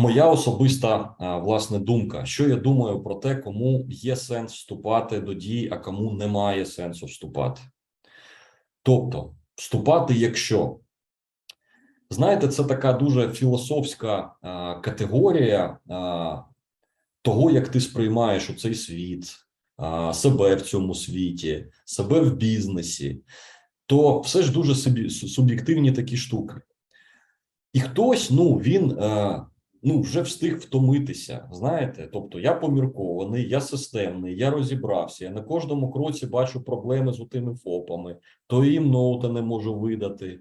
моя особиста власне думка. Що я думаю про те, кому є сенс вступати до дій, а кому немає сенсу вступати. Тобто, вступати, якщо знаєте, це така дуже філософська а, категорія а, того, як ти сприймаєш цей світ, себе в цьому світі, себе в бізнесі, то все ж дуже собі, суб'єктивні такі штуки. І хтось, ну він е, ну вже встиг втомитися. Знаєте, тобто я поміркований, я системний, я розібрався. Я на кожному кроці бачу проблеми з тими ФОПами, то їм ноута не можу видати,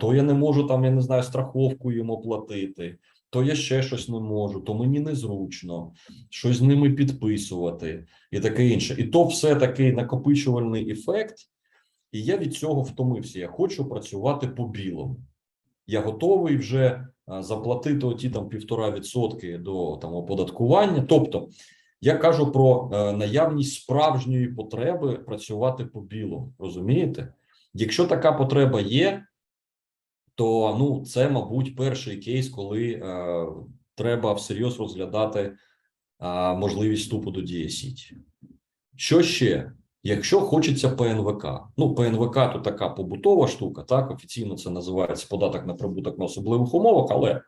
то я не можу там, я не знаю, страховку їм оплатити, то я ще щось не можу, то мені незручно щось з ними підписувати і таке інше. І то все такий накопичувальний ефект. І я від цього втомився. Я хочу працювати по білому. Я готовий вже заплатити оті там півтора відсотки до там оподаткування. Тобто, я кажу про е, наявність справжньої потреби працювати по білому. Розумієте? Якщо така потреба є, то ну це, мабуть, перший кейс, коли е, треба всерйоз розглядати е, можливість вступу до Дія Сіті. Що ще? Якщо хочеться ПНВК, ну ПНВК то така побутова штука, так офіційно це називається податок на прибуток на особливих умовах. Але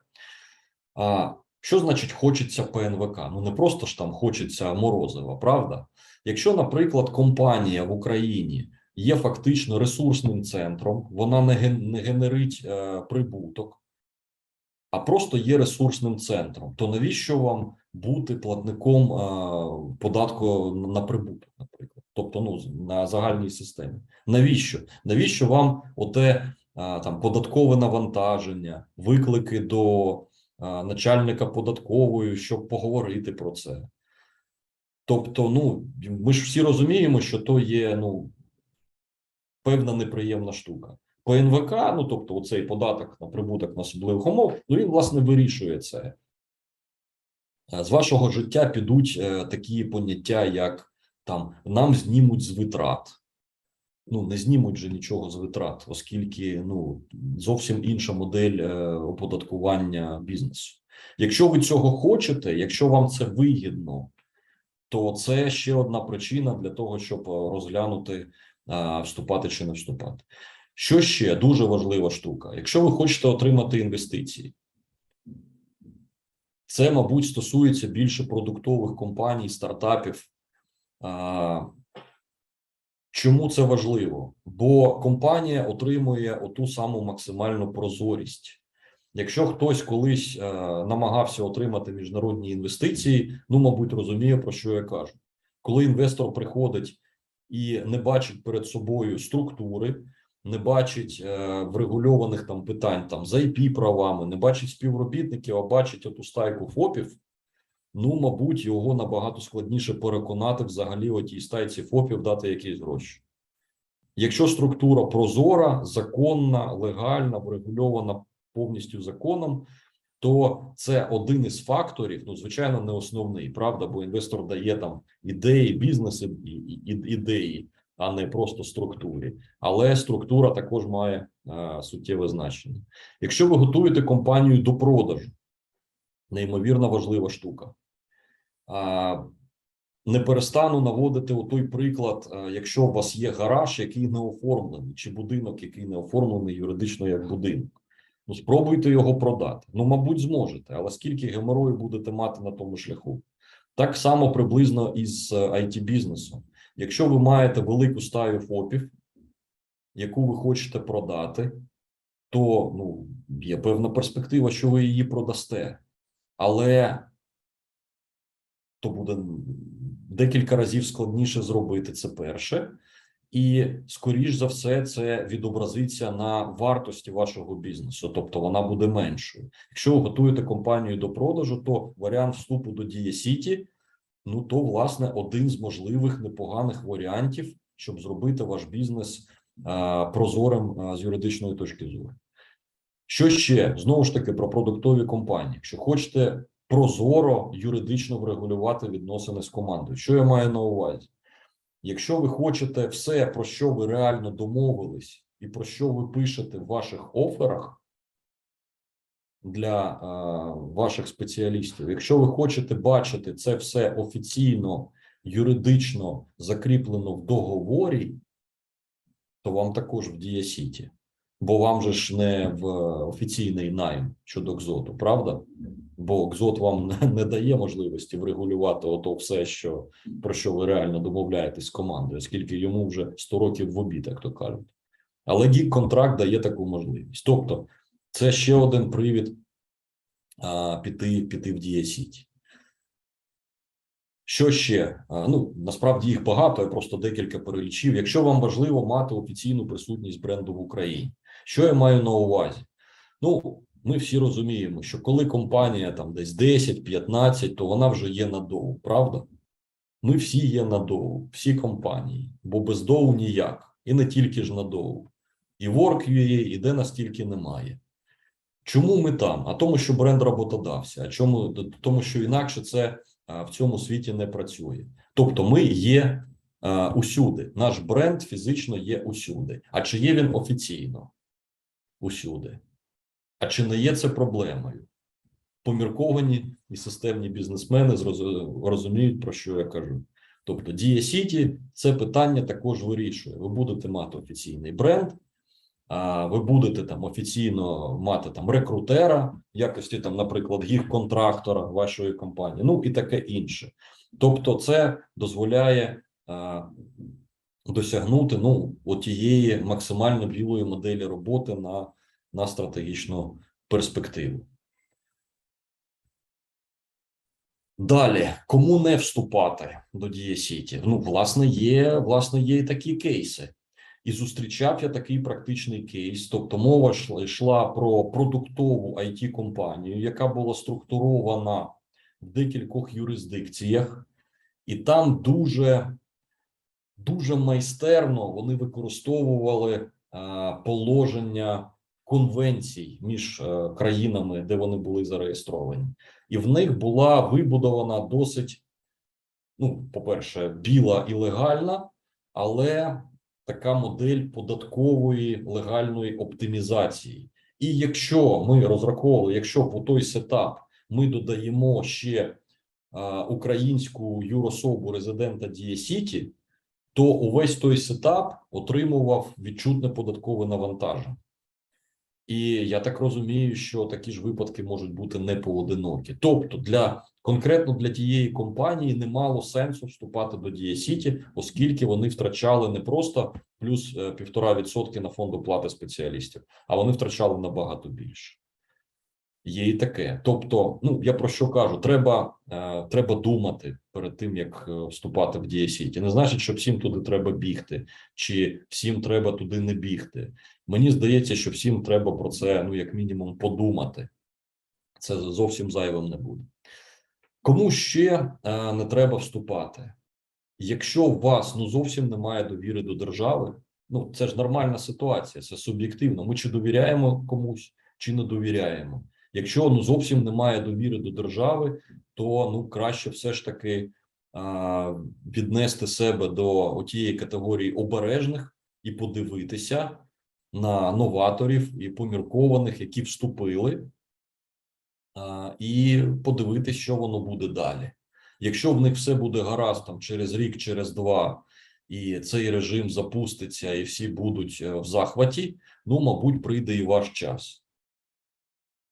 а, що значить хочеться ПНВК? Ну не просто ж там хочеться морозива, правда? Якщо, наприклад, компанія в Україні є фактично ресурсним центром, вона не, ген, не генерить е, прибуток, а просто є ресурсним центром, то навіщо вам бути платником е, податку на прибуток? Тобто ну на загальній системі. Навіщо? Навіщо вам оте там податкове навантаження, виклики до начальника податкової, щоб поговорити про це? Тобто, ну ми ж всі розуміємо, що то є ну певна неприємна штука. По НВК, ну тобто, оцей податок на прибуток на особливих умов, ну він власне вирішує це. З вашого життя підуть е, такі поняття, як там нам знімуть з витрат. Ну, не знімуть же нічого з витрат, оскільки ну зовсім інша модель е, оподаткування бізнесу. Якщо ви цього хочете, якщо вам це вигідно, то це ще одна причина для того, щоб розглянути, е, вступати чи не вступати. Що ще дуже важлива штука? Якщо ви хочете отримати інвестиції, це, мабуть, стосується більше продуктових компаній, стартапів. Чому це важливо? Бо компанія отримує оту саму максимальну прозорість. Якщо хтось колись е, намагався отримати міжнародні інвестиції, ну, мабуть, розуміє, про що я кажу. Коли інвестор приходить і не бачить перед собою структури, не бачить е, врегульованих там питань там за ip правами, не бачить співробітників, а бачить оту стайку ФОПів, ну, мабуть, його набагато складніше переконати взагалі отій стайці ФОПів дати якісь гроші. Якщо структура прозора, законна, легальна, врегульована повністю законом, то це один із факторів, ну, звичайно, не основний, правда, бо інвестор дає там ідеї, бізнеси ідеї, а не просто структурі. Але структура також має а, суттєве значення. Якщо ви готуєте компанію до продажу, неймовірно важлива штука. Не перестану наводити той приклад, якщо у вас є гараж, який не оформлений, чи будинок, який не оформлений юридично як будинок. Ну, спробуйте його продати. Ну, мабуть, зможете, але скільки геморою будете мати на тому шляху? Так само приблизно із it бізнесом. Якщо ви маєте велику стаю ФОПів, яку ви хочете продати, то ну, є певна перспектива, що ви її продасте, але то буде декілька разів складніше зробити це перше, і скоріш за все, це відобразиться на вартості вашого бізнесу, тобто вона буде меншою. Якщо ви готуєте компанію до продажу, то варіант вступу до Дія Сіті, ну то власне один з можливих непоганих варіантів, щоб зробити ваш бізнес прозорим з юридичної точки зору. Що ще знову ж таки про продуктові компанії? Якщо хочете прозоро юридично врегулювати відносини з командою. Що я маю на увазі? Якщо ви хочете все, про що ви реально домовились, і про що ви пишете в ваших оферах, для е, ваших спеціалістів. Якщо ви хочете бачити це все офіційно, юридично закріплено в договорі, то вам також в Діасіті. Бо вам же ж не в офіційний найм щодо КЗОТу, правда? Бо КЗОТ вам не, дає можливості врегулювати ото все, що про що ви реально домовляєтесь з командою, оскільки йому вже 100 років в обід, як то кажуть. Але гік контракт дає таку можливість. Тобто, це ще один привід а, піти, піти в Діасіті. Що ще? Ну насправді їх багато, я просто декілька перелічив. Якщо вам важливо мати офіційну присутність бренду в Україні, що я маю на увазі? Ну, ми всі розуміємо, що коли компанія там десь 10-15, то вона вже є надовго, правда? Ми всі є надовго, всі компанії, бо без доу ніяк, і не тільки ж надовго. І Work.ua, і де настільки немає. Чому ми там? А тому, що бренд роботодавця, а чому тому, що інакше це в цьому світі не працює. Тобто, ми є усюди. Наш бренд фізично є усюди. А чи є він офіційно? Усюди. А чи не є це проблемою? Помірковані і системні бізнесмени розуміють, про що я кажу. Тобто, Дія Сіті це питання також вирішує. Ви будете мати офіційний бренд, ви будете там офіційно мати там рекрутера, в якості там, наприклад, гіг-контрактора вашої компанії, ну і таке інше. Тобто, це дозволяє досягнути ну отієї максимально білої моделі роботи на, на стратегічну перспективу. Далі, кому не вступати до Дія Сіті? Ну, власне, є власне є і такі кейси. І зустрічав я такий практичний кейс. Тобто, мова йшла, про продуктову it компанію яка була структурована в декількох юрисдикціях, і там дуже дуже майстерно вони використовували а, положення конвенцій між е, країнами, де вони були зареєстровані, і в них була вибудована досить, ну, по-перше, біла і легальна, але така модель податкової легальної оптимізації. І якщо ми розраховували, якщо в той сетап ми додаємо ще українську юрособу резидента Дієсіті, то увесь той сетап отримував відчутне податкове навантаження. І я так розумію, що такі ж випадки можуть бути не поодинокі. Тобто, для конкретно для тієї компанії не мало сенсу вступати до Дія Сіті, оскільки вони втрачали не просто плюс е, півтора відсотки на фонд оплати спеціалістів, а вони втрачали набагато більше. Є і таке. Тобто, ну я про що кажу, треба е, треба думати перед тим, як е, вступати в Дія Сіті. Не значить, що всім туди треба бігти, чи всім треба туди не бігти. Мені здається, що всім треба про це, ну як мінімум, подумати. Це зовсім зайвим не буде. Кому ще е, не треба вступати? Якщо у вас ну зовсім немає довіри до держави, ну це ж нормальна ситуація, це суб'єктивно. Ми чи довіряємо комусь, чи не довіряємо. Якщо ну зовсім немає довіри до держави, то ну краще все ж таки а, віднести себе до тієї категорії обережних і подивитися на новаторів і поміркованих, які вступили, а, і подивитися, що воно буде далі. Якщо в них все буде гаразд там через рік, через два, і цей режим запуститься, і всі будуть е, в захваті, ну мабуть, прийде і ваш час.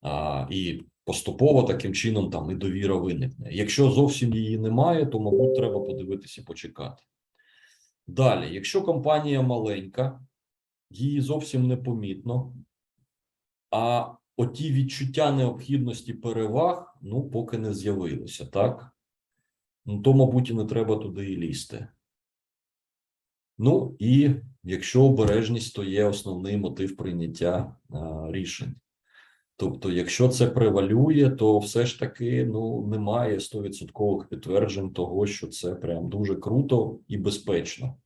А, і поступово таким чином там і довіра виникне. Якщо зовсім її немає, то мабуть треба подивитися, почекати. Далі, якщо компанія маленька, її зовсім не помітно, а оті відчуття необхідності переваг, ну поки не з'явилося, так? Ну, то, мабуть, і не треба туди і лізти. Ну і якщо обережність, то є основний мотив прийняття а, рішень. Тобто, якщо це превалює, то все ж таки ну немає стовідсоткових підтверджень того, що це прям дуже круто і безпечно.